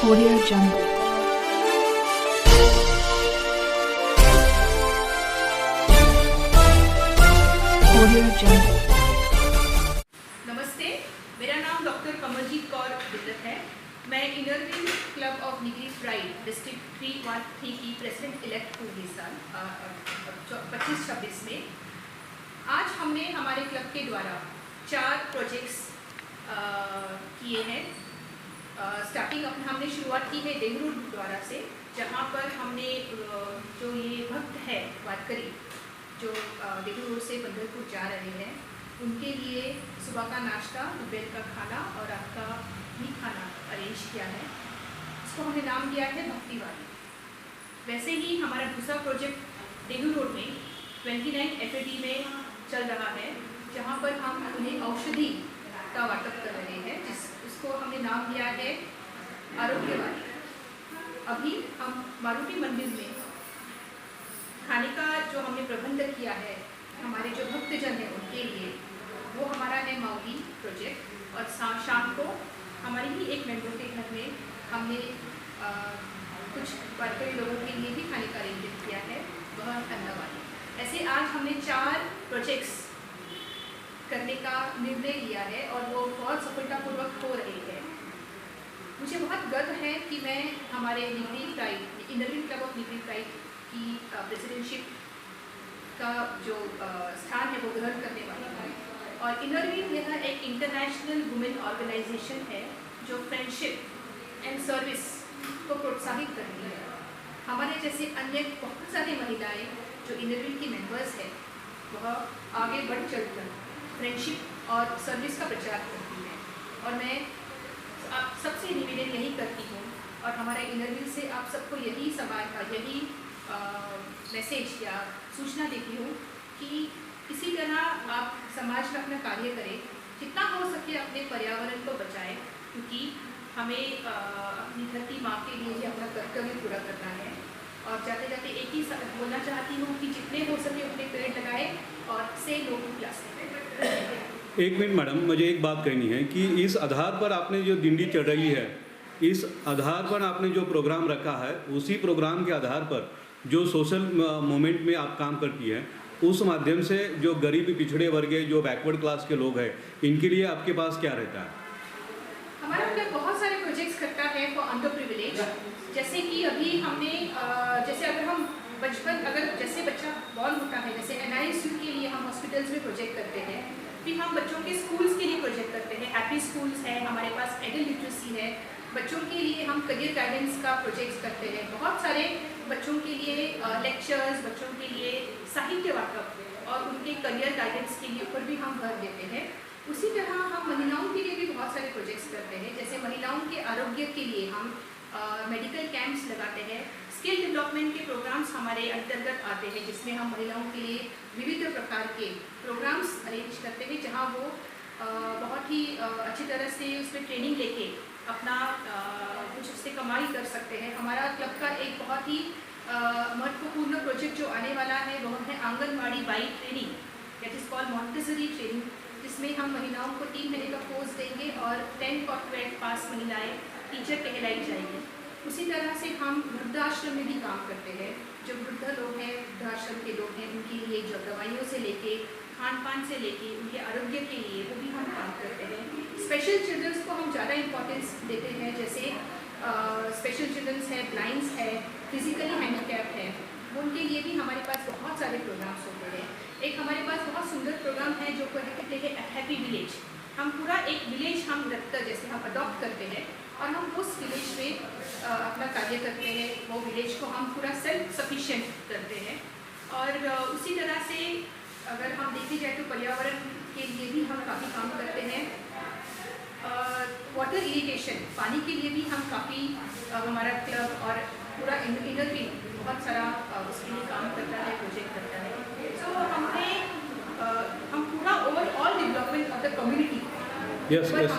Audio Jungle. Audio Jungle. नमस्ते, मेरा नाम doctor Kamaljeet Kaur बिद्दत है मैं inner wheel club of Nigdi pride, district three one three की प्रेसिडेंट इलेक्ट हुई इस साल पच्चीस छब्बीस में आज हमने हमारे क्लब के द्वारा चार प्रोजेक्ट्स किए हैं स्टार्टिंग अपने हमने शुरुआत की है देहरू द्वारा से, जहाँ पर हमने जो ये भक्त है वारकरी जो देहू रोड से बंदरपुर जा रहे हैं, उनके लिए सुबह का नाश्ता, दोपहर का खाना और रात का भी खाना अरेंज किया है। इसको हमने नाम दिया है भक्ति वाली वैसे ही हमारा दूसरा प्रोजेक्ट डेंगू रोड में 29 नाइन एफ़ में चल रहा है, जहाँ पर हम उन्हें औषधि का वाटप कर रहे हैं, जिस उसको हमने नाम दिया है आरोग्य वाली अभी हम मारुति मंदिर में खाने का जो हमने प्रबंध किया है हमारे जो भक्तजन हैं उनके लिए वो हमारा है माउली प्रोजेक्ट। और शा- शाम को हमारी ही एक मेंबर के घर में हमने अ, कुछ वर्करी लोगों के लिए भी खाने का अरेंजमेंट किया है वह वाली ऐसे आज हमने चार प्रोजेक्ट्स करने का निर्णय लिया है और वो बहुत सफलतापूर्वक हो रहे हैं। मुझे बहुत गर्व है कि मैं हमारे Nigdi pride Indian club of Nigdi pride की प्रेसिडेंटशिप का जो स्थान है वो ग्रहण करने वाला है। और इनरविन यह एक इंटरनेशनल वुमेन ऑर्गेनाइजेशन है जो फ्रेंडशिप एंड सर्विस को प्रोत्साहित कर रही है। हमारे जैसे अन्य बहुत सारी महिलाएँ जो इनरविन की मेंबर्स हैं, वह आगे बढ़ चढ़कर फ्रेंडशिप और सर्विस का प्रचार करती है। और मैं आप सबसे निवेदन यही करती हूँ और हमारे इंटरव्यू से आप सबको यही सवाल का यही मैसेज या सूचना देती हूँ कि इसी तरह आप समाज में अपना कार्य करें। जितना हो सके अपने पर्यावरण को बचाएँ, क्योंकि हमें अपनी धरती माँ के लिए अपना कर्तव्य पूरा करना है। और जाते जाते एक ही बोलना चाहती हूँ कि जितने हो सके उतने पेड़ लगाएँ। और से लोग प्लास्टिक एक मिनट मैडम मुझे एक बात कहनी है कि इस आधार पर आपने जो दिंडी चढ़ रही है इस आधार पर आपने जो प्रोग्राम रखा है उसी प्रोग्राम के आधार पर जो सोशल मोमेंट में आप काम करती हैं उस माध्यम से जो गरीब पिछड़े वर्ग जो बैकवर्ड क्लास के लोग हैं इनके लिए आपके पास क्या रहता है? हमारा क्लब बहुत सारे प्रोजेक्ट्स करता है फॉर अंडर प्रिविलेज जैसे कि अभी हमने जैसे अगर हम बचपन अगर जैसे बच्चा बॉर्न होता है जैसे एन के हम हॉस्पिटल्स में प्रोजेक्ट करते हैं। फिर हम बच्चों के स्कूल्स के लिए प्रोजेक्ट करते हैं। हैप्पी स्कूल्स हैं, हमारे पास एडल लिटरेसी है। बच्चों के लिए हम करियर गाइडेंस का प्रोजेक्ट्स करते हैं। बहुत सारे बच्चों के लिए लेक्चर्स बच्चों के लिए साहित्य वाटप और उनके करियर गाइडेंस के लिए ऊपर भी हम भर देते हैं। उसी तरह हम महिलाओं के लिए भी बहुत सारे प्रोजेक्ट्स करते हैं। जैसे महिलाओं के आरोग्य के लिए हम मेडिकल कैंप्स लगाते हैं। स्किल डेवलपमेंट के प्रोग्राम्स हमारे अंतर्गत आते हैं, जिसमें हम महिलाओं के लिए विविध प्रकार के प्रोग्राम्स अरेंज करते हैं, जहाँ वो बहुत ही अच्छी तरह से उसमें ट्रेनिंग लेके अपना कुछ उससे कमाई कर सकते हैं। हमारा क्लब का एक बहुत ही महत्वपूर्ण प्रोजेक्ट जो आने वाला है वह है आंगनबाड़ी बाई training that is call Montessori training जिसमें हम महिलाओं को तीन महीने का कोर्स देंगे और टेंथ और ट्वेल्थ पास महिलाएँ, टीचर कहलाई जाएँगी। उसी तरह से हम वृद्धाश्रम में भी काम करते हैं। जो वृद्ध लोग हैं, वृद्धाश्रम के लोग हैं, उनके लिए जो दवाइयों से लेके खान पान से लेके, उनके आरोग्य के लिए वो भी हम काम करते हैं। स्पेशल चिल्ड्रंस को हम ज़्यादा इम्पोर्टेंस देते हैं, जैसे स्पेशल चिल्ड्रंस है ब्लाइंड्स है फिजिकली हैंडीकैप है। उनके लिए भी हमारे पास बहुत सारे प्रोग्राम्स होते हैं। एक हमारे पास बहुत सुंदर प्रोग्राम है जो कहते हैं हैप्पी विलेज हम पूरा एक विलेज हम दत्तक जैसे हम अडॉप्ट करते हैं और हम उस विलेज में अपना कार्य करते हैं, वो विलेज को हम पूरा सेल्फ सफिशिएंट करते हैं। और उसी तरह से अगर हम देखी जाए तो पर्यावरण के लिए भी हम काफ़ी काम करते हैं। वाटर इरीगेशन पानी के लिए भी हम काफ़ी हमारा क्लब और पूरा इनर भी बहुत सारा अ, उसके लिए काम करता है प्रोजेक्ट करता है सो हमने अ, हम पूरा overall development of the community Yes, yes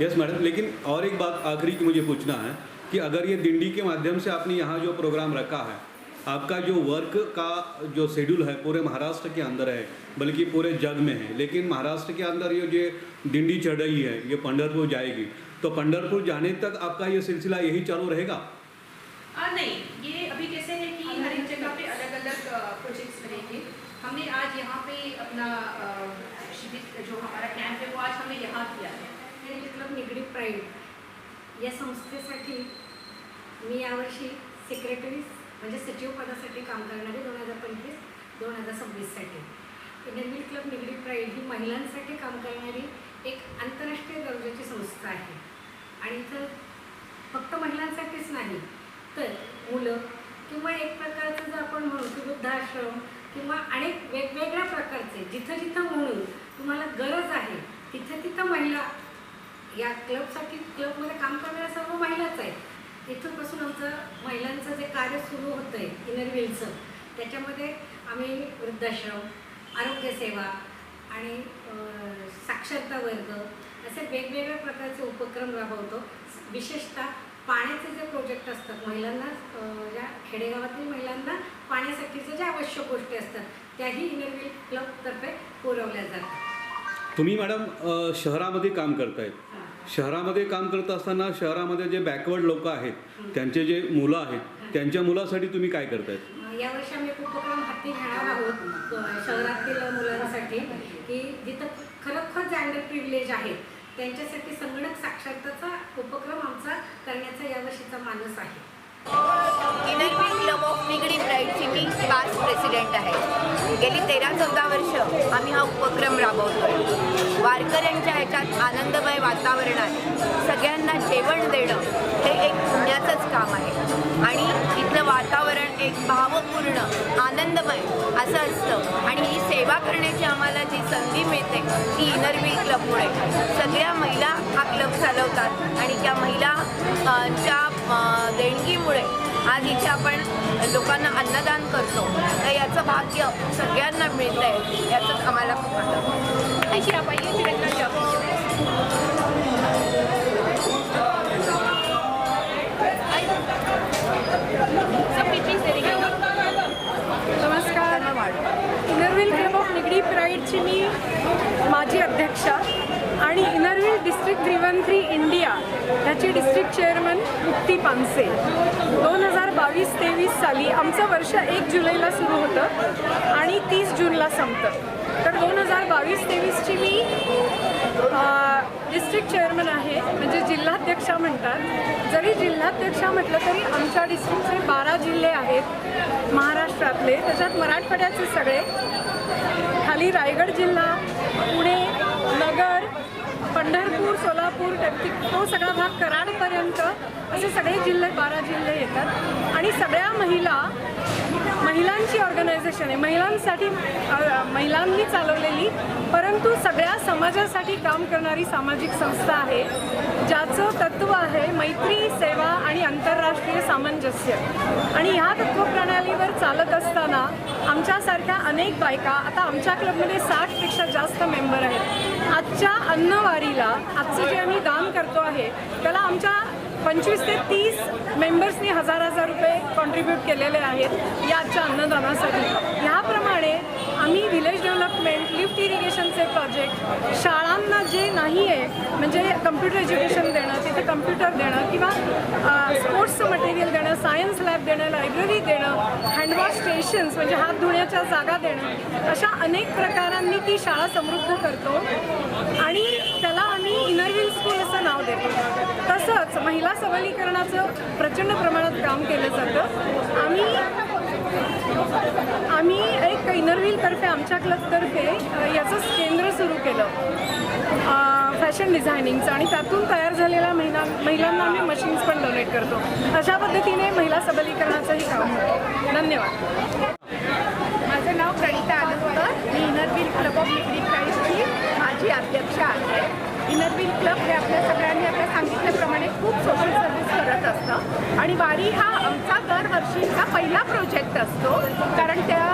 yes madam लेकिन और एक बात आखिरी की मुझे पूछना है कि अगर ये दिंडी के माध्यम से आपने यहाँ जो प्रोग्राम रखा है आपका जो वर्क का जो शेड्यूल है पूरे महाराष्ट्र के अंदर है बल्कि पूरे जग में है लेकिन महाराष्ट्र के अंदर ये जो दिंडी चढ़ रही है ये पंडरपुर जाएगी तो पंडरपुर जाने तक आपका ये सिलसिला यही चालू रहेगा आ, नहीं ये अभी कैसे है कि हर एक जगह पे अलग अलग प्रोजेक्ट्स करेंगे हमने आज यहाँ पे अपना अ, निगडी प्राईड या संस्थेसाठी मी यावर्षी सेक्रेटरी म्हणजे सचिव पदासाठी काम करणारे दोन हजार पंचवीस दोन हजार सव्वीससाठी. इंडियन क्लब निगडी प्राईड ही महिलांसाठी काम करणारी एक आंतरराष्ट्रीय दर्जाची संस्था आहे. आणि इथं फक्त महिलांसाठीच नाही तर मुलं किंवा एक प्रकारचं जर आपण म्हणू की वृद्धाश्रम किंवा अनेक वेगवेगळ्या प्रकारचे जिथं जिथं म्हणून तुम्हाला गरज आहे तिथं तिथं महिला या क्लबसाठी क्लबमध्ये काम करणाऱ्या सर्व महिलाच आहेत. इथूनपासून आमचं महिलांचं जे कार्य सुरू होतं आहे इनर व्हीलचं त्याच्यामध्ये आम्ही वृद्धाश्रम आरोग्यसेवा आणि साक्षरता वर्ग असे वेगवेगळ्या प्रकारचे उपक्रम राबवतो. विशेषतः पाण्याचे जे प्रोजेक्ट असतात महिलांना ज्या खेडेगावातील महिलांना पाण्यासाठीच्या ज्या आवश्यक गोष्टी असतात त्याही इनर व्हील क्लबतर्फे पुरवल्या जातात. तुम्ही मॅडम शहरामध्ये काम करतायत. शहरामध्ये काम करत असताना शहरामध्ये जे बॅकवर्ड लोक आहेत त्यांचे जे मुलं आहेत त्यांच्या मुलासाठी तुम्ही काय करतायत? यावर्षी आम्ही एक उपक्रम हाती घेणार आहोत शहरातील मुलांसाठी की जिथं खरोखर जे प्रिव्हिलेज आहेत त्यांच्यासाठी संगणक साक्षरताचा उपक्रम आमचा करण्याचा यावर्षीचा मानस आहे. Inner wheel club of Nigdi प्राईडची मी पास्ट प्रेसिडेंट आहे. गेली तेरा चौदा वर्ष आम्ही हा उपक्रम राबवतो वारकऱ्यांच्या ह्याच्यात आनंदमय वातावरणात सगळ्यांना जेवण देणं हे एक पुण्याचंच काम आहे. आणि इथलं वातावरण एक भावपूर्ण आनंदमय असं असतं. आणि ही सेवा करण्याची आम्हाला जी संधी मिळते ती इनरवी क्लबमुळे सगळ्या महिला हा क्लब चालवतात. आणि त्या महिला च्या देणगीमुळे आज इथे आपण लोकांना अन्नदान करतो. तर याचं भाग्य सगळ्यांना मिळतं आहे याचं आम्हाला खूप वाटतं अशी आपण नमस्कार. क्लब ऑफ निगडी प्राईडची मी माजी अध्यक्षा आणि इनरवी डिस्ट्रिक्ट ग्रीवन थ्री इंडिया ह्याची डिस्ट्रिक्ट चेअरमन मुक्ती पानसे. दोन हजार बावीस तेवीस साली आमचं वर्ष एक जुलैला सुरू होतं आणि तीस जूनला संपतं. तर दोन हजार बावीस तेवीसची मी डिस्ट्रिक्ट चेअरमन आहे म्हणजे जिल्हाध्यक्षा म्हणतात. जरी जिल्हाध्यक्षा म्हटलं तरी आमच्या डिस्ट्रिक्टचे बारा जिल्हे आहेत महाराष्ट्रातले. त्याच्यात मराठवाड्याचे सगळे. खाली रायगड जिल्हा पुणे पंढरपूर सोलापूर टक्की तो सगळा भाग कराडपर्यंत असे सगळे जिल्हे बारा जिल्हे येतात. आणि सगळ्या महिला महिलांची ऑर्गनायझेशन आहे. महिलांसाठी महिलांनी चालवलेली परंतु सगळ्या समाजासाठी काम करणारी सामाजिक संस्था आहे ज्याचं तत्त्व आहे मैत्री सेवा आणि आंतरराष्ट्रीय सामंजस्य. आणि ह्या तत्त्वप्रणालीवर चालत असताना आमच्यासारख्या अनेक बायका आता आमच्या क्लबमध्ये साठपेक्षा जास्त मेंबर आहेत. आजच्या अन्नवारीला आजचं जे आम्ही दान करतो आहे त्याला आमच्या पंचवीस ते तीस मेंबर्सनी हजार हजार रुपये कॉन्ट्रीब्यूट केलेले आहेत या आजच्या अन्नदानासाठी. ह्याप्रमाणे आम्ही विलेज डेव्हलपमेंट लिफ्ट इरिगेशनचे प्रोजेक्ट शाळांना जे नाही आहे म्हणजे कम्प्युटर एज्युकेशन देणं तिथे कम्प्युटर देणं किंवा स्पोर्ट्सचं मटेरियल देणं सायन्स लॅब देणं लायब्ररी देणं स्टेशन्स म्हणजे हात धुण्याच्या जागा देणं अशा अनेक प्रकारांनी ती शाळा समृद्ध करतो. आणि त्याला आम्ही इनरव्हील स्कूल असं नाव देतो. तसंच महिला सबलीकरणाचं प्रचंड प्रमाणात काम केलं जातं. आम्ही आम्ही एक इनरव्हीलतर्फे आमच्या क्लबतर्फे याचं केंद्र सुरू फॅशन डिझायनिंगचं आणि त्यातून तयार झालेल्या महिला महिलांना आम्ही मशीन्स पण डोनेट करतो. अशा पद्धतीने महिला सबलीकरणाचंही काम होतं. धन्यवाद. माझं नाव प्रणिता आनंदकर. मी Inner Wheel club of Nigdi प्राईडची माझी अध्यक्षा आहे. इनरबिल क्लब हे आपल्या सगळ्यांनी आता सांगितल्याप्रमाणे खूप सोशल सर्व्हिस करत असतं. आणि वारी हा आमचा दरवर्षीचा पहिला प्रोजेक्ट असतो. कारण त्या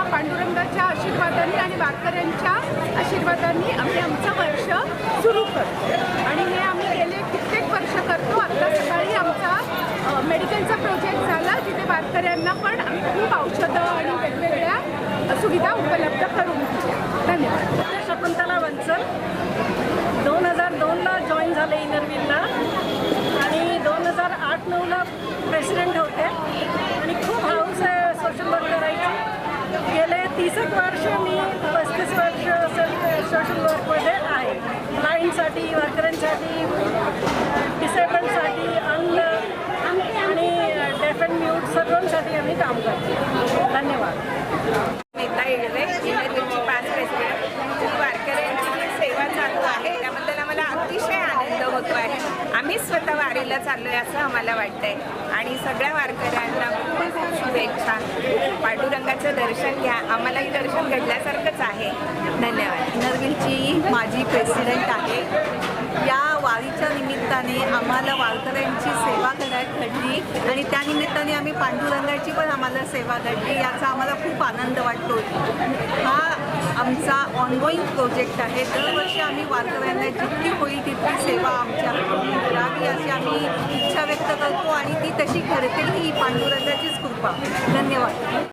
आशीर्वादांनी आणि वारकऱ्यांच्या आशीर्वादांनी आम्ही आमचं वर्ष सुरू करतो. आणि हे आम्ही गेले कित्येक वर्ष करतो. आता सकाळी आमचा मेडिकलचा प्रोजेक्ट झाला. जिथे वारकऱ्यांना पण आम्ही खूप औषधं आणि वेगवेगळ्या सुविधा उपलब्ध करून धन्यवाद. शकुंतला वंचल दोन हजार दोनला जॉईन झाले इनरविलला. आणि दोन हजार आठ नऊला प्रेसिडेंट होते. आणि खूप हाऊस आहे सोशल वर्कर आहे. तीसच वर्ष मी पस्तीस वर्ष सोशल वर्कमध्ये आहे. क्लायंटसाठी वर्करांसाठी देवीचं दर्शन घ्या. आम्हालाही दर्शन घडल्यासारखंच आहे. धन्यवाद. नरविलची माझी प्रेसिडेंट आहे. या वारीच्या निमित्ताने आम्हाला वारकऱ्यांची सेवा करायला घडली आणि त्या निमित्ताने आम्ही पांडुरंगाची पण आम्हाला सेवा घडली याचा आम्हाला खूप आनंद वाटतो. हा आमचा ऑनगोईंग प्रोजेक्ट आहे. दरवर्षी आम्ही वारकऱ्यांना जितकी होईल तितकी सेवा आमच्या करावी अशी आम्ही इच्छा व्यक्त करतो आणि ती तशी करते ही पांडुरंगाचीच कृपा. धन्यवाद.